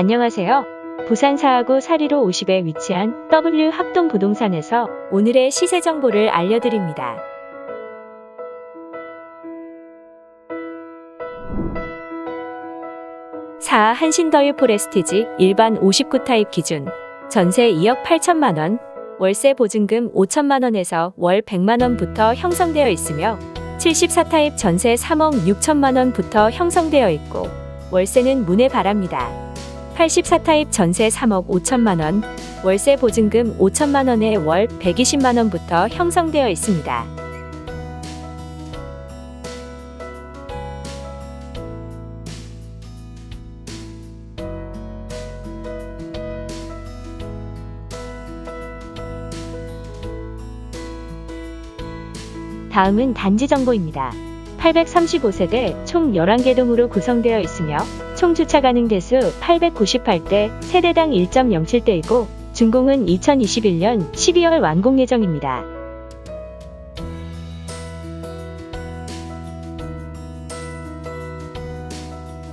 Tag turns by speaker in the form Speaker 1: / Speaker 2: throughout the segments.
Speaker 1: 안녕하세요. 부산 사하구 사리로 50에 위치한 W 합동 부동산에서 오늘의 시세 정보를 알려드립니다. 사 한신더유 포레스티지 일반 59 타입 기준 전세 2억 8천만 원, 월세 보증금 5천만 원에서 월 100만 원부터 형성되어 있으며 74 타입 전세 3억 6천만 원부터 형성되어 있고 월세는 문에 바랍니다. 84 타입 전세 3억 5천만 원, 월세 보증금 5천만 원에 월 120만 원부터 형성되어 있습니다. 다음은 단지 정보입니다. 835세대 총 11개 동으로 구성되어 있으며 총 주차 가능 대수 898대, 세대당 1.07대이고 준공은 2021년 12월 완공 예정입니다.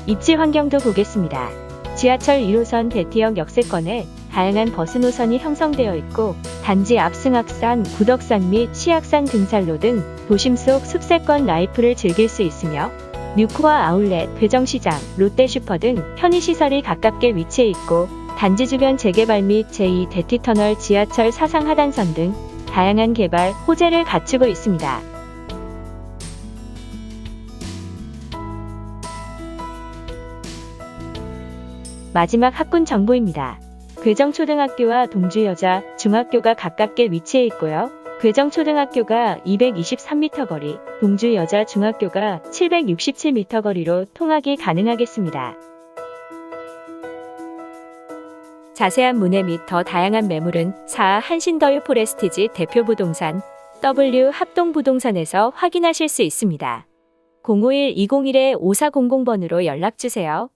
Speaker 1: 입지 환경도 보겠습니다. 지하철 1호선 대티역 역세권에 다양한 버스 노선이 형성되어 있고 단지 압승악산, 구덕산 및 시악산 등산로 등 도심 속 숲세권 라이프를 즐길 수 있으며 뮤코아 아울렛, 괴정시장, 롯데슈퍼 등 편의시설이 가깝게 위치해 있고 단지 주변 재개발 및 제2 대티터널 지하철 사상 하단선 등 다양한 개발, 호재를 갖추고 있습니다. 마지막 학군 정보입니다. 괴정초등학교와 동주여자 중학교가 가깝게 위치해 있고요. 괴정초등학교가 223m 거리, 동주여자 중학교가 767m 거리로 통학이 가능하겠습니다. 자세한 문의 및 더 다양한 매물은 4 한신더유 포레스티지 대표 부동산 W 합동부동산에서 확인하실 수 있습니다. 051-201-5400번으로 연락주세요.